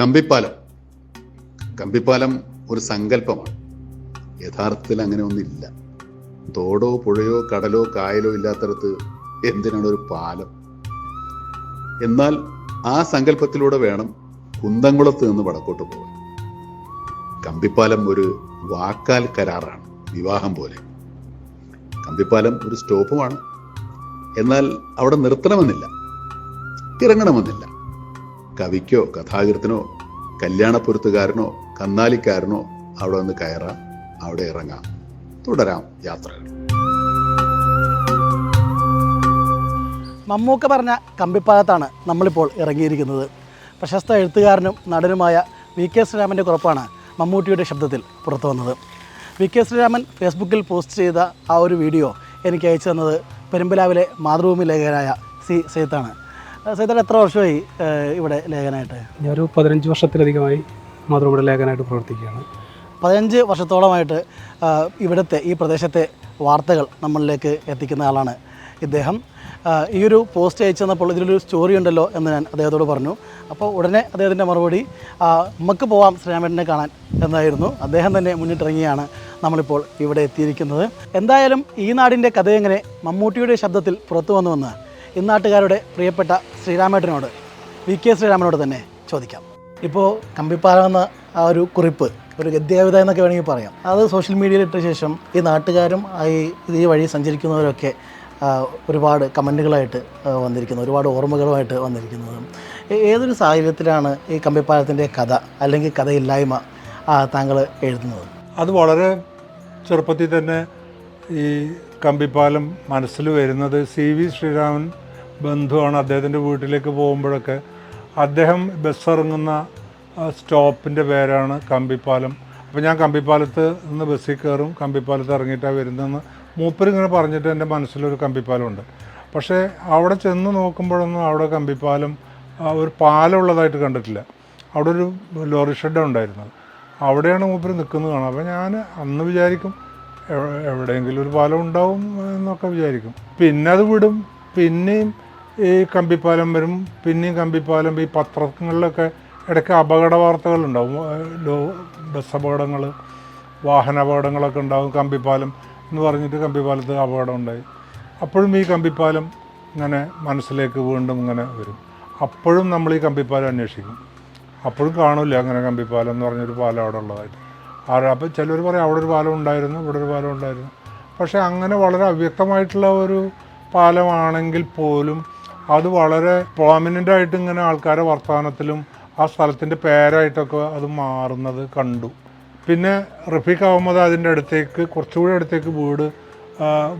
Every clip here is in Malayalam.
കമ്പിപ്പാലം. കമ്പിപ്പാലം ഒരു സങ്കല്പമാണ്. യഥാർത്ഥത്തിൽ അങ്ങനെ ഒന്നില്ല തോടോ പുഴയോ കടലോ കായലോ ഇല്ലാത്തടത്ത് എന്തിനാണ് ഒരു പാലം? എന്നാൽ ആ സങ്കല്പത്തിലൂടെ വേണം കുന്തംകുളത്ത് നിന്ന് വടക്കോട്ട് പോകാൻ. കമ്പിപ്പാലം ഒരു വാക്കാൽ കരാറാണ് വിവാഹം പോലെ. കമ്പിപ്പാലം ഒരു സ്റ്റോപ്പുമാണ്. എന്നാൽ അവിടെ നിർത്തണമെന്നില്ല ഇറങ്ങണമെന്നില്ല. കവിക്കോ കഥാകൃത്തിനോ കല്യാണപ്പൊരുത്തുകാരനോ കന്നാലിക്കാരനോ അവിടെ നിന്ന് കയറാം അവിടെ ഇറങ്ങാം. തുടരാം യാത്രകൾ. മമ്മൂക്ക പറഞ്ഞ കമ്പിപ്പാലത്താണ് നമ്മളിപ്പോൾ ഇറങ്ങിയിരിക്കുന്നത്. പ്രശസ്ത എഴുത്തുകാരനും നടനുമായ വി കെ ശ്രീരാമന്റെ കുറിപ്പാണ് മമ്മൂട്ടിയുടെ ശബ്ദത്തിൽ പുറത്തു വന്നത്. വി കെ ശ്രീരാമൻ ഫേസ്ബുക്കിൽ പോസ്റ്റ് ചെയ്ത ആ ഒരു വീഡിയോ എനിക്ക് അയച്ചു തന്നത് പെരുമ്പലാവിലെ മാതൃഭൂമി ലേഖകനായ സി സെയ്ത്താണ് സെയ്ത്താൻ എത്ര വർഷമായി ഇവിടെ ലേഖനായിട്ട്? ഞാനൊരു പതിനഞ്ച് വർഷത്തിലധികമായി മാതൃഭൂമിയുടെ ലേഖനമായിട്ട് പ്രവർത്തിക്കുകയാണ്. പതിനഞ്ച് വർഷത്തോളമായിട്ട് ഇവിടുത്തെ ഈ പ്രദേശത്തെ വാർത്തകൾ നമ്മളിലേക്ക് എത്തിക്കുന്ന ആളാണ് ഇദ്ദേഹം. ഈ ഒരു പോസ്റ്റ് അയച്ചു തന്നപ്പോൾ ഇതിലൊരു സ്റ്റോറി ഉണ്ടല്ലോ എന്ന് ഞാൻ അദ്ദേഹത്തോട് പറഞ്ഞു. അപ്പോൾ ഉടനെ അദ്ദേഹത്തിന്റെ മറുപടി നമുക്ക് പോവാം ശ്രീരാമേട്ടനെ കാണാൻ എന്നായിരുന്നു. അദ്ദേഹം തന്നെ മുന്നിട്ടിറങ്ങിയാണ് നമ്മളിപ്പോൾ ഇവിടെ എത്തിയിരിക്കുന്നത്. എന്തായാലും ഈ നാടിന്റെ കഥയെങ്ങനെ മമ്മൂട്ടിയുടെ ശബ്ദത്തിൽ പുറത്തു വന്നുവെന്ന് ഇന്നാട്ടുകാരുടെ പ്രിയപ്പെട്ട ശ്രീരാമേട്ടനോട് വി കെ ശ്രീരാമനോട് തന്നെ ചോദിക്കാം. ഇപ്പോൾ കമ്പിപ്പാലം എന്ന ആ ഒരു കുറിപ്പ് ഒരു ഗദ്യകവിത എന്നൊക്കെ വേണമെങ്കിൽ പറയാം. അത് സോഷ്യൽ മീഡിയയിൽ ഇട്ട ശേഷം ഈ നാട്ടുകാരും ഈ ഈ വഴി സഞ്ചരിക്കുന്നവരൊക്കെ ഒരുപാട് കമന്റുകളായിട്ട് വന്നിരിക്കുന്നു ഒരുപാട് ഓർമ്മകളുമായിട്ട് വന്നിരിക്കുന്നത്. ഏതൊരു സാഹചര്യത്തിലാണ് ഈ കമ്പിപ്പാലത്തിന്റെ കഥ അല്ലെങ്കിൽ കഥയില്ലായ്മ താങ്കൾ എഴുതുന്നത്? അത് വളരെ ചെറുപ്പത്തിൽ തന്നെ ഈ കമ്പിപ്പാലം മനസ്സിൽ വരുന്നത് സി വി ശ്രീരാമൻ ബന്ധുവാണ് അദ്ദേഹത്തിന്റെ വീട്ടിലേക്ക് പോകുമ്പോഴൊക്കെ അദ്ദേഹം ബസ് ഇറങ്ങുന്ന സ്റ്റോപ്പിന്റെ പേരാണ് കമ്പിപ്പാലം. അപ്പോൾ ഞാൻ കമ്പിപ്പാലത്ത് നിന്ന് ബസ്സിൽ കയറും കമ്പിപ്പാലത്ത് ഇറങ്ങിയിട്ടാണ് വരുന്നതെന്ന് മൂപ്പരിങ്ങനെ പറഞ്ഞിട്ട് എന്റെ മനസ്സിലൊരു കമ്പിപ്പാലമുണ്ട്. പക്ഷേ അവിടെ ചെന്ന് നോക്കുമ്പോഴൊന്നും അവിടെ കമ്പിപ്പാലം ഒരു പാലം ഉള്ളതായിട്ട് കണ്ടിട്ടില്ല. അവിടെ ഒരു ലോറി ഷെഡാണ് ഉണ്ടായിരുന്നത്. അവിടെയാണ് മൂപ്പർ നിൽക്കുന്നത് കാണാം. അപ്പോൾ ഞാൻ അന്ന് വിചാരിക്കും എവിടെയെങ്കിലും ഒരു പാലം ഉണ്ടാവും എന്നൊക്കെ വിചാരിക്കും. പിന്നെ അത് വിടും. പിന്നെയും ഈ കമ്പിപ്പാലം വരും. പിന്നെയും കമ്പിപ്പാലം ഈ പത്രങ്ങളിലൊക്കെ ഇടയ്ക്ക് അപകട വാർത്തകളുണ്ടാവും. ബസ് അപകടങ്ങൾ വാഹന അപകടങ്ങളൊക്കെ ഉണ്ടാവും. കമ്പിപ്പാലം എന്ന് പറഞ്ഞിട്ട് കമ്പിപ്പാലത്ത് അപകടം ഉണ്ടായി. അപ്പോഴും ഈ കമ്പിപ്പാലം ഇങ്ങനെ മനസ്സിലേക്ക് വീണ്ടും ഇങ്ങനെ വരും. അപ്പോഴും നമ്മൾ ഈ കമ്പിപ്പാലം അന്വേഷിക്കും. അപ്പോഴും കാണില്ല അങ്ങനെ കമ്പിപ്പാലം എന്ന് പറഞ്ഞൊരു പാലം അവിടെ ഉള്ളതായിട്ട്. ആരും അപ്പോൾ ചിലർ പറയും അവിടെ ഒരു പാലം ഉണ്ടായിരുന്നു ഇവിടെ ഒരു പാലം ഉണ്ടായിരുന്നു. പക്ഷേ അങ്ങനെ വളരെ അവ്യക്തമായിട്ടുള്ള ഒരു പാലമാണെങ്കിൽ പോലും അത് വളരെ പ്രോമിനന്റ് ആയിട്ട് ഇങ്ങനെ ആൾക്കാരെ വർത്തമാനത്തിലും ആ സ്ഥലത്തിന്റെ പേരായിട്ടൊക്കെ അത് മാറുന്നത് കണ്ടു. പിന്നെ റഫീഖ് അഹമ്മദ് അതിന്റെ അടുത്തേക്ക് കുറച്ചുകൂടി അടുത്തേക്ക് വീട്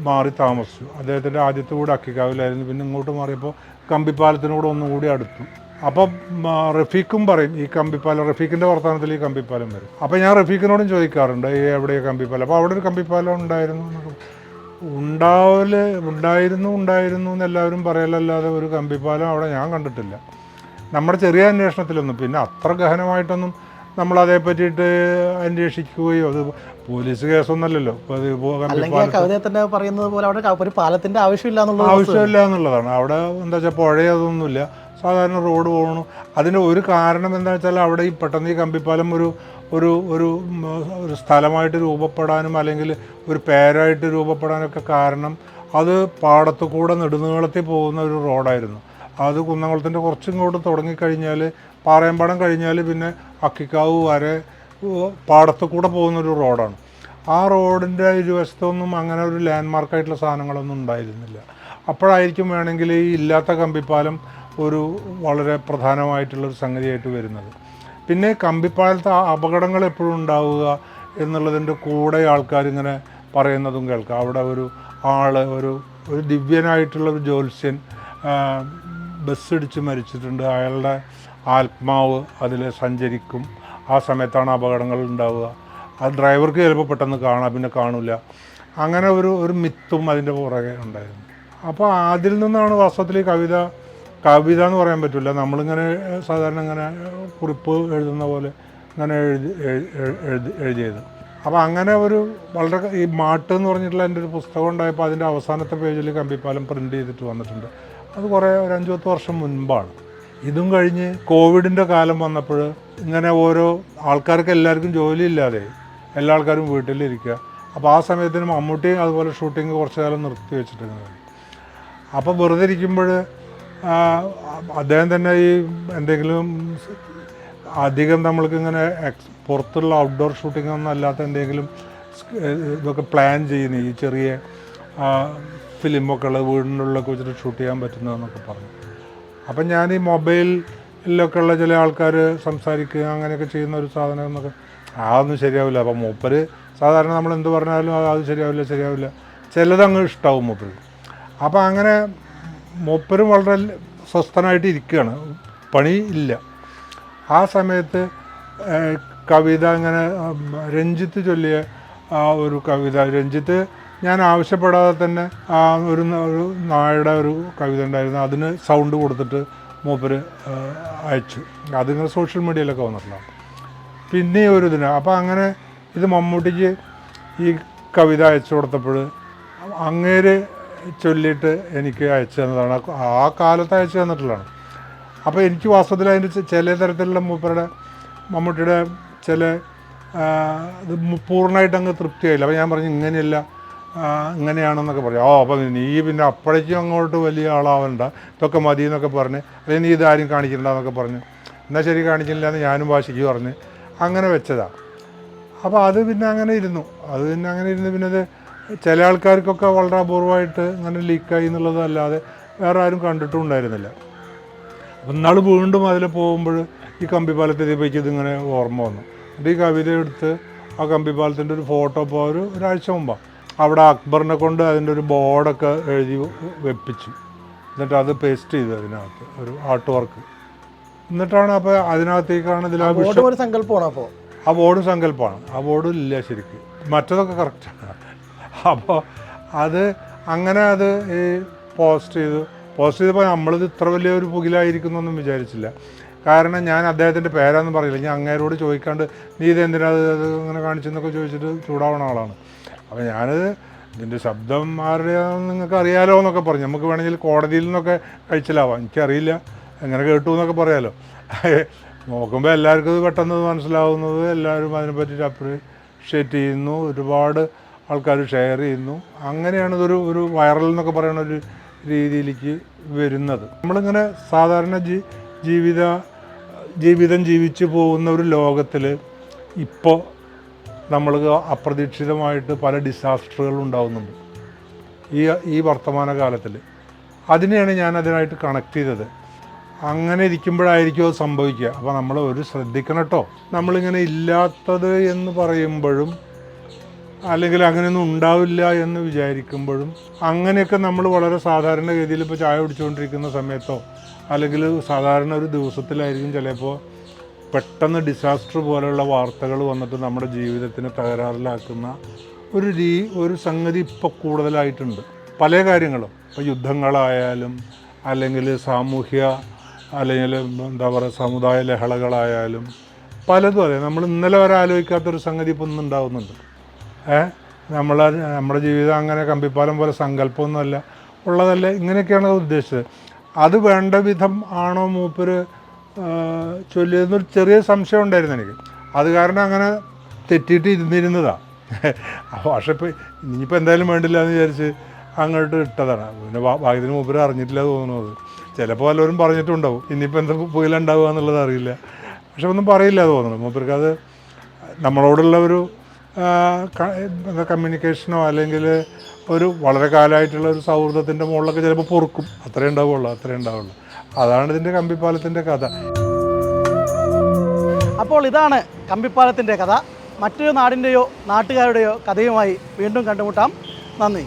മാറി താമസിച്ചു. അദ്ദേഹത്തിന്റെ ആദ്യത്തെ വീട് അക്കിക്കാവിലായിരുന്നു. പിന്നെ ഇങ്ങോട്ട് മാറിയപ്പോൾ കമ്പിപ്പാലത്തിനോട് ഒന്നുകൂടി അടുത്തു. അപ്പം റഫീഖും പറയും ഈ കമ്പിപ്പാലം റഫീഖിന്റെ വർത്തമാനത്തിൽ ഈ കമ്പിപ്പാലം വരും. അപ്പോൾ ഞാൻ റഫീഖിനോടും ചോദിക്കാറുണ്ട് ഈ എവിടെയാണ് കമ്പിപ്പാലം? അപ്പോൾ അവിടെ ഒരു കമ്പിപ്പാലം ഉണ്ടായിരുന്നു. ഉണ്ടാവൽ ഉണ്ടായിരുന്നു ഉണ്ടായിരുന്നു എന്ന് എല്ലാവരും പറയലല്ലാതെ ഒരു കമ്പിപ്പാലം അവിടെ ഞാൻ കണ്ടിട്ടില്ല. നമ്മുടെ ചെറിയ അന്വേഷണത്തിലൊന്നും പിന്നെ അത്ര ഗഹനമായിട്ടൊന്നും നമ്മൾ അതേ പറ്റിയിട്ട് അന്വേഷിക്കുകയോ അത് പോലീസ് കേസൊന്നല്ലല്ലോ തന്നെ പറയുന്നത് പോലെ അവിടെ ഒരു പാലത്തിന്റെ ആവശ്യമില്ല എന്നുള്ളത് ആവശ്യമില്ല എന്നുള്ളതാണ്. അവിടെ എന്താ വെച്ചാൽ പുഴയതൊന്നുമില്ല സാധാരണ റോഡ് പോകണു. അതിന്റെ ഒരു കാരണം എന്താ വെച്ചാൽ അവിടെ ഈ പെട്ടെന്ന് ഈ കമ്പിപ്പാലം ഒരു ഒരു ഒരു ഒരു സ്ഥലമായിട്ട് രൂപപ്പെടാനും അല്ലെങ്കിൽ ഒരു പേരായിട്ട് രൂപപ്പെടാനൊക്കെ കാരണം അത് പാടത്തു കൂടെ നെടുനീളത്തിൽ പോകുന്ന ഒരു റോഡായിരുന്നു. അത് കുന്നംകുളത്തിന്റെ കുറച്ചിങ്ങോട്ട് തുടങ്ങിക്കഴിഞ്ഞാൽ പാറയമ്പടം കഴിഞ്ഞാൽ പിന്നെ അക്കിക്കാവ് വരെ പാടത്തുകൂടെ പാടത്തു കൂടെ പോകുന്ന ഒരു റോഡാണ്. ആ റോഡിന്റെ ഇരുവശത്തൊന്നും അങ്ങനെ ഒരു ലാൻഡ് മാർക്കായിട്ടുള്ള സാധനങ്ങളൊന്നും ഉണ്ടായിരുന്നില്ല. അപ്പോഴായിരിക്കും വേണമെങ്കിൽ ഈ ഇല്ലാത്ത കമ്പിപ്പാലം ഒരു വളരെ പ്രധാനമായിട്ടുള്ളൊരു സംഗതിയായിട്ട് വരുന്നത്. പിന്നെ കമ്പിപ്പാലത്ത് അപകടങ്ങൾ എപ്പോഴും ഉണ്ടാവുക എന്നുള്ളതിന്റെ കൂടെ ആൾക്കാരിങ്ങനെ പറയുന്നതും കേൾക്കാം. അവിടെ ഒരു ആൾ ഒരു ഒരു ദിവ്യനായിട്ടുള്ള ഒരു ജ്യോത്സ്യൻ ബസ്സിടിച്ച് മരിച്ചിട്ടുണ്ട്. അയാളുടെ ആത്മാവ് അതിൽ സഞ്ചരിക്കും. ആ സമയത്താണ് അപകടങ്ങൾ ഉണ്ടാവുക. ആ ഡ്രൈവർക്ക് ചിലപ്പോൾ പെട്ടെന്ന് കാണാം പിന്നെ കാണില്ല അങ്ങനെ ഒരു ഒരു മിത്തും അതിന്റെ പുറകെ ഉണ്ടായിരുന്നു. അപ്പോൾ അതിൽ നിന്നാണ് വാസ്തവത്തിൽ ഈ കവിത കവിത എന്ന് പറയാൻ പറ്റില്ല നമ്മളിങ്ങനെ സാധാരണ ഇങ്ങനെ കുറിപ്പ് എഴുതുന്ന പോലെ ഇങ്ങനെ എഴുതി എഴു- എഴു- എഴുതി എഴുതിയത്. അപ്പോൾ അങ്ങനെ ഒരു വളരെ ഈ മാട്ട് എന്ന് പറഞ്ഞിട്ടുള്ള എന്റെ ഒരു പുസ്തകം ഉണ്ടായപ്പോൾ അതിന്റെ അവസാനത്തെ പേജിൽ കമ്പിപ്പാലം പ്രിന്റ് ചെയ്തിട്ട് വന്നിട്ടുണ്ട്. അത് കുറേ ഒരു അഞ്ചു പത്ത് വർഷം മുൻപാണ്. ഇതും കഴിഞ്ഞ് കോവിഡിന്റെ കാലം വന്നപ്പോൾ ഇങ്ങനെ ഓരോ ആൾക്കാർക്ക് എല്ലാവർക്കും ജോലിയില്ലാതെ എല്ലാ ആൾക്കാരും വീട്ടിലിരിക്കുക. അപ്പോൾ ആ സമയത്തിന് മമ്മൂട്ടിയും അതുപോലെ ഷൂട്ടിങ് കുറച്ച് കാലം നിർത്തി വെച്ചിട്ടുണ്ട് അപ്പോൾ വെറുതെ ഇരിക്കുമ്പോൾ അദ്ദേഹം തന്നെ ഈ എന്തെങ്കിലും അധികം നമ്മൾക്ക് ഇങ്ങനെ എക്സ് പുറത്തുള്ള ഔട്ട്ഡോർ ഷൂട്ടിംഗ് ഒന്നും അല്ലാത്ത എന്തെങ്കിലും ഇതൊക്കെ പ്ലാൻ ചെയ്യുന്നു. ഈ ചെറിയ ഫിലിമൊക്കെ ഉള്ള വീടിനുള്ളിലൊക്കെ വെച്ചിട്ട് ഷൂട്ട് ചെയ്യാൻ പറ്റുന്നതെന്നൊക്കെ പറഞ്ഞു. അപ്പം ഞാൻ ഈ മൊബൈലിലൊക്കെ ഉള്ള ചില ആൾക്കാർ സംസാരിക്കുക അങ്ങനെയൊക്കെ ചെയ്യുന്ന ഒരു സാധനം എന്നൊക്കെ. അതൊന്നും ശരിയാവില്ല. അപ്പം മൂപ്പര് സാധാരണ നമ്മൾ എന്ത് പറഞ്ഞാലും അത് ശരിയാവില്ല ശരിയാവില്ല. ചിലതങ്ങ് ഇഷ്ടാവും മൂപ്പര്. അപ്പം അങ്ങനെ മൂപ്പരും വളരെ സ്വസ്ഥനായിട്ട് ഇരിക്കുകയാണ്. പണി ഇല്ല. ആ സമയത്ത് കവിത അങ്ങനെ രഞ്ജിത്ത് ചൊല്ലിയ ആ ഒരു കവിത. രഞ്ജിത്ത് ഞാൻ ആവശ്യപ്പെടാതെ തന്നെ ആ ഒരു ഒരു നായുടെ ഒരു കവിത ഉണ്ടായിരുന്നു. അതിന് സൗണ്ട് കൊടുത്തിട്ട് മൂപ്പര് അയച്ചു. അതിങ്ങനെ സോഷ്യൽ മീഡിയയിലൊക്കെ വന്നിട്ടുണ്ടാകും പിന്നെ ഒരു ഇതിന്. അപ്പോൾ അങ്ങനെ ഇത് മമ്മൂട്ടിക്ക് ഈ കവിത അയച്ചു കൊടുത്തപ്പോൾ അങ്ങേര് ചൊല്ലിയിട്ട് എനിക്ക് അയച്ചു തന്നതാണ്. ആ കാലത്ത് അയച്ചു തന്നിട്ടുള്ളതാണ്. അപ്പോൾ എനിക്ക് വാസ്തവത്തിൽ അതിന്റെ ചില തരത്തിലുള്ള മൂപ്പരുടെ മമ്മൂട്ടിയുടെ ചില ഇത് പൂർണമായിട്ട് അങ്ങ് തൃപ്തിയായില്ല. അപ്പോൾ ഞാൻ പറഞ്ഞു ഇങ്ങനെയല്ല ഇങ്ങനെയാണെന്നൊക്കെ പറഞ്ഞു. ഓ അപ്പം നീ പിന്നെ അപ്പോഴേക്കും അങ്ങോട്ട് വലിയ ആളാവണ്ട. ഇതൊക്കെ മതി എന്നൊക്കെ പറഞ്ഞ് അല്ലെങ്കിൽ നീ ഇതാരും കാണിക്കണ്ട എന്നൊക്കെ പറഞ്ഞു. എന്നാൽ ശരി കാണിക്കില്ല എന്ന് ഞാനും വാശിക്ക് പറഞ്ഞ് അങ്ങനെ വെച്ചതാണ് അപ്പോൾ അത് പിന്നെ അങ്ങനെ ഇരുന്നു. അത് പിന്നെ അങ്ങനെ ഇരുന്ന് പിന്നെ അത് ചില ആൾക്കാർക്കൊക്കെ വളരെ അപൂർവമായിട്ട് അങ്ങനെ ലീക്കായി എന്നുള്ളതല്ലാതെ വേറെ ആരും കണ്ടിട്ടും ഉണ്ടായിരുന്നില്ല. അപ്പം ഇന്നാൾ വീണ്ടും അതിൽ പോകുമ്പോൾ ഈ കമ്പിപ്പാലത്തിലേക്ക് ഇതിങ്ങനെ ഓർമ്മ വന്നു. എന്നിട്ട് ഈ കവിത എടുത്ത് ആ കമ്പിപ്പാലത്തിന്റെ ഒരു ഫോട്ടോ ഇപ്പോൾ ഒരു ഒരാഴ്ച മുമ്പാണ് അവിടെ അക്ബറിനെ കൊണ്ട് അതിന്റെ ഒരു ബോർഡൊക്കെ എഴുതി വെപ്പിച്ചു. എന്നിട്ട് അത് പേസ്റ്റ് ചെയ്തു അതിനകത്ത് ഒരു ആർട്ട് വർക്ക് എന്നിട്ടാണ് അപ്പോൾ അതിനകത്തേക്കാണ് ഇതിൽ ആ ബോർഡ് സങ്കല്പമാണ് അപ്പോൾ ആ ബോർഡും സങ്കല്പമാണ്. ആ ബോർഡും ഇല്ല ശരിക്കും. മറ്റതൊക്കെ കറക്റ്റാണ് അപ്പോൾ അത് അങ്ങനെ അത് ഈ പോസ്റ്റ് ചെയ്തു. പോസ്റ്റ് ചെയ്തപ്പോൾ നമ്മളിത് ഇത്ര വലിയൊരു പുകിലായിരിക്കുന്നൊന്നും വിചാരിച്ചില്ല. കാരണം ഞാൻ അദ്ദേഹത്തിന്റെ പേരാന്ന് പറയില്ല. ഞാൻ അങ്ങേരോട് ചോദിക്കാണ്ട് നീ ഇത് എന്തിനാ അത് അങ്ങനെ കാണിച്ചെന്നൊക്കെ ചോദിച്ചിട്ട് ചൂടാവണ ആളാണ്. അപ്പോൾ ഞാനത് ഇതിന്റെ ശബ്ദം ആരുടെയാണെന്ന് നിങ്ങൾക്ക് അറിയാലോ എന്നൊക്കെ പറഞ്ഞു. നമുക്ക് വേണമെങ്കിൽ കോടതിയിൽ നിന്നൊക്കെ കഴിച്ചിലാവാം. എനിക്കറിയില്ല. എങ്ങനെ കേട്ടു എന്നൊക്കെ പറയാലോ. നോക്കുമ്പോൾ എല്ലാവർക്കും ഇത് പെട്ടെന്ന് മനസ്സിലാവുന്നത് എല്ലാവരും അതിനെപ്പറ്റി അപ്രീഷിയേറ്റ് ചെയ്യുന്നു. ഒരുപാട് ആൾക്കാർ ഷെയർ ചെയ്യുന്നു. അങ്ങനെയാണ് ഇതൊരു ഒരു വൈറൽ എന്നൊക്കെ പറയുന്ന ഒരു രീതിയിലേക്ക് വരുന്നത്. നമ്മളിങ്ങനെ സാധാരണ ജീ ജീവിത ജീവിതം ജീവിച്ച് പോകുന്ന ഒരു ലോകത്തിൽ ഇപ്പോൾ നമ്മൾ അപ്രതീക്ഷിതമായിട്ട് പല ഡിസാസ്റ്ററുകൾ ഉണ്ടാകുന്നുണ്ട് ഈ ഈ വർത്തമാന കാലത്തിൽ അതിനെയാണ് ഞാൻ അതിനായിട്ട് കണക്ട് ചെയ്തത്. അങ്ങനെ ഇരിക്കുമ്പോഴായിരിക്കും അത് സംഭവിക്കുക. അപ്പോൾ നമ്മൾ ഒരു ശ്രദ്ധിക്കണം കേട്ടോ നമ്മളിങ്ങനെ ഇല്ലാത്തത് എന്ന് പറയുമ്പോഴും അല്ലെങ്കിൽ അങ്ങനെയൊന്നും ഉണ്ടാവില്ല എന്ന് വിചാരിക്കുമ്പോഴും അങ്ങനെയൊക്കെ നമ്മൾ വളരെ സാധാരണ രീതിയിൽ ഇപ്പോൾ ചായ കുടിച്ചുകൊണ്ടിരിക്കുന്ന സമയത്തോ അല്ലെങ്കിൽ സാധാരണ ഒരു ദിവസത്തിലായിരിക്കും ചിലപ്പോൾ പെട്ടെന്ന് ഡിസാസ്റ്റർ പോലെയുള്ള വാർത്തകൾ വന്നിട്ട് നമ്മുടെ ജീവിതത്തിനെ തകരാറിലാക്കുന്ന ഒരു രീ ഒരു സംഗതി ഇപ്പോൾ കൂടുതലായിട്ടുണ്ട്. പല കാര്യങ്ങളും. ഇപ്പോൾ യുദ്ധങ്ങളായാലും അല്ലെങ്കിൽ സാമൂഹ്യ അല്ലെങ്കിൽ എന്താ പറയുക സമുദായ ലഹളകളായാലും പലതും അതെ. നമ്മൾ ഇന്നലെ വരെ ആലോചിക്കാത്തൊരു സംഗതി ഇപ്പം ഇന്ന് ഉണ്ടാവുന്നുണ്ട്. ഏ നമ്മളെ നമ്മുടെ ജീവിതം അങ്ങനെ കമ്പിപ്പാലം പോലെ സങ്കല്പമൊന്നുമല്ല. ഉള്ളതല്ല ഇങ്ങനെയൊക്കെയാണ് ഉദ്ദേശിച്ചത്. അത് വേണ്ട വിധം ആണോ മൂപ്പര് ചൊല്ലിയതെന്നൊരു ചെറിയ സംശയം ഉണ്ടായിരുന്നു എനിക്ക്. അത് കാരണം അങ്ങനെ തെറ്റിയിട്ട് ഇരുന്നിരുന്നതാണ് പക്ഷെ ഇപ്പോൾ ഇനിയിപ്പോൾ എന്തായാലും വേണ്ടില്ല എന്ന് വിചാരിച്ച് അങ്ങോട്ട് ഇട്ടതാണ്. പിന്നെ ഭാഗ്യത്തിന് മൂപ്പര് അറിഞ്ഞിട്ടില്ല തോന്നുന്നത് ചിലപ്പോൾ വല്ലവരും പറഞ്ഞിട്ടുണ്ടാവും. ഇനിയിപ്പോൾ എന്താ പുകയിലുണ്ടാവുക എന്നുള്ളത് അറിയില്ല. പക്ഷെ ഒന്നും പറയില്ല തോന്നുന്നു മൂപ്പർക്ക്. അത് നമ്മളോടുള്ള ഒരു കമ്മ്യൂണിക്കേഷനോ അല്ലെങ്കിൽ ഒരു വളരെ കാലമായിട്ടുള്ള ഒരു സൗഹൃദത്തിന്റെ മുകളിലൊക്കെ ചിലപ്പോൾ പൊറുക്കും. അത്രേ ഉണ്ടാവുള്ളൂ അത്രേ ഉണ്ടാവുള്ളൂ. അതാണ് ഇതിന്റെ കമ്പിപ്പാലത്തിന്റെ കഥ. അപ്പോൾ ഇതാണ് കമ്പിപ്പാലത്തിന്റെ കഥ. മറ്റൊരു നാടിന്റെയോ നാട്ടുകാരുടെയോ കഥയുമായി വീണ്ടും കണ്ടുമുട്ടാം. നന്ദി.